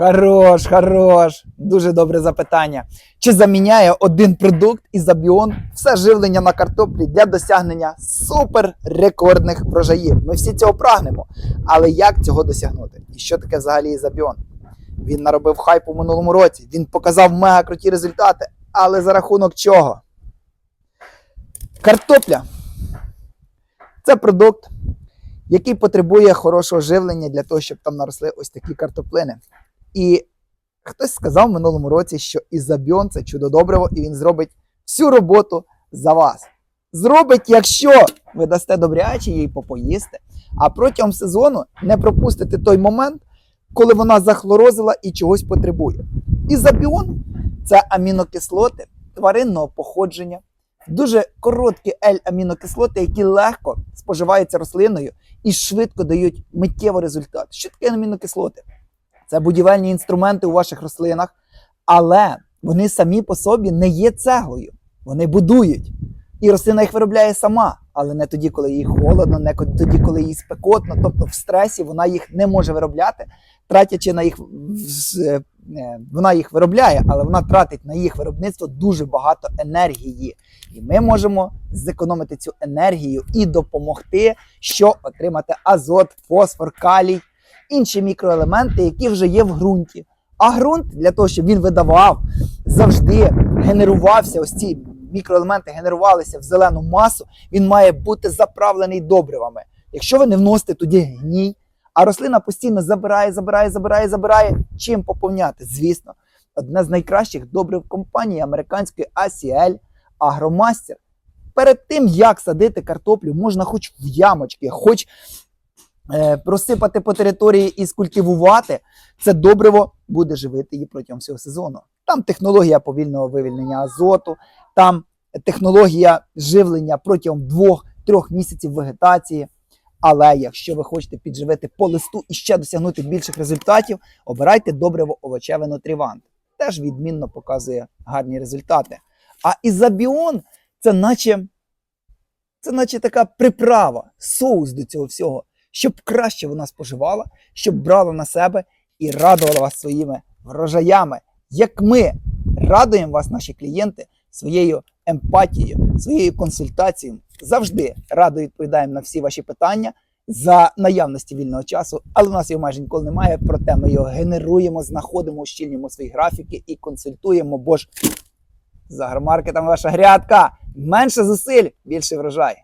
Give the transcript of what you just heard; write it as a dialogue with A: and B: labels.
A: Хорош, хорош. Дуже добре запитання. Чи заміняє один продукт із Абіон все живлення на картоплі для досягнення суперрекордних врожаїв? Ми всі цього прагнемо. Але як цього досягнути? І що таке взагалі Ізабіон? Він наробив хайп у минулому році. Він показав мега круті результати. Але за рахунок чого? Картопля це продукт, який потребує хорошого живлення для того, щоб там наросли ось такі картоплини. І хтось сказав в минулому році, що Ізабіон це чудо добриво, і він зробить всю роботу за вас. Зробить, якщо ви дасте добряче їй попоїсти, а протягом сезону не пропустите той момент, коли вона захлорозила і чогось потребує. Ізабіон це амінокислоти тваринного походження, дуже короткі L-амінокислоти, які легко споживаються рослиною і швидко дають миттєвий результат. Що таке амінокислоти? Це будівельні інструменти у ваших рослинах, але вони самі по собі не є цеглою. Вони будують. І рослина їх виробляє сама, але не тоді, коли їй холодно, не тоді, коли їй спекотно. Тобто в стресі вона їх не може виробляти, тратячи на їх е, е, вона їх виробляє, але вона тратить на їх виробництво дуже багато енергії. І ми можемо зекономити цю енергію і допомогти, що отримати азот, фосфор, калій, інші мікроелементи, які вже є в ґрунті. А ґрунт для того, щоб він видавав, завжди генерувався. Ось ці мікроелементи генерувалися в зелену масу. Він має бути заправлений добривами. Якщо ви не вносите туди гній, а рослина постійно забирає, забирає, забирає, забирає. Чим поповняти? Звісно, одне з найкращих добрив компанії американської ACL Агромастер. Перед тим, як садити картоплю, можна хоч в ямочки, хоч е, просипати по території і скультивувати, це добриво буде живити її протягом всього сезону. Там технологія повільного вивільнення азоту, там технологія живлення протягом 2-3 місяців вегетації. Але якщо ви хочете підживити по листу і ще досягнути більших результатів, обирайте добриво овочеве нутрівант. Теж відмінно показує гарні результати. А ізобіон це наче, це наче така приправа, соус до цього всього, щоб краще вона споживала, щоб брала на себе і радувала вас своїми врожаями. Як ми радуємо вас, наші клієнти, своєю емпатією, своєю консультацією. Завжди радо відповідаємо на всі ваші питання за наявності вільного часу, але у нас його майже ніколи немає. Проте ми його генеруємо, знаходимо, ущільнюємо свої графіки і консультуємо. Бо ж за агромаркетом ваша грядка менше зусиль, більше врожай.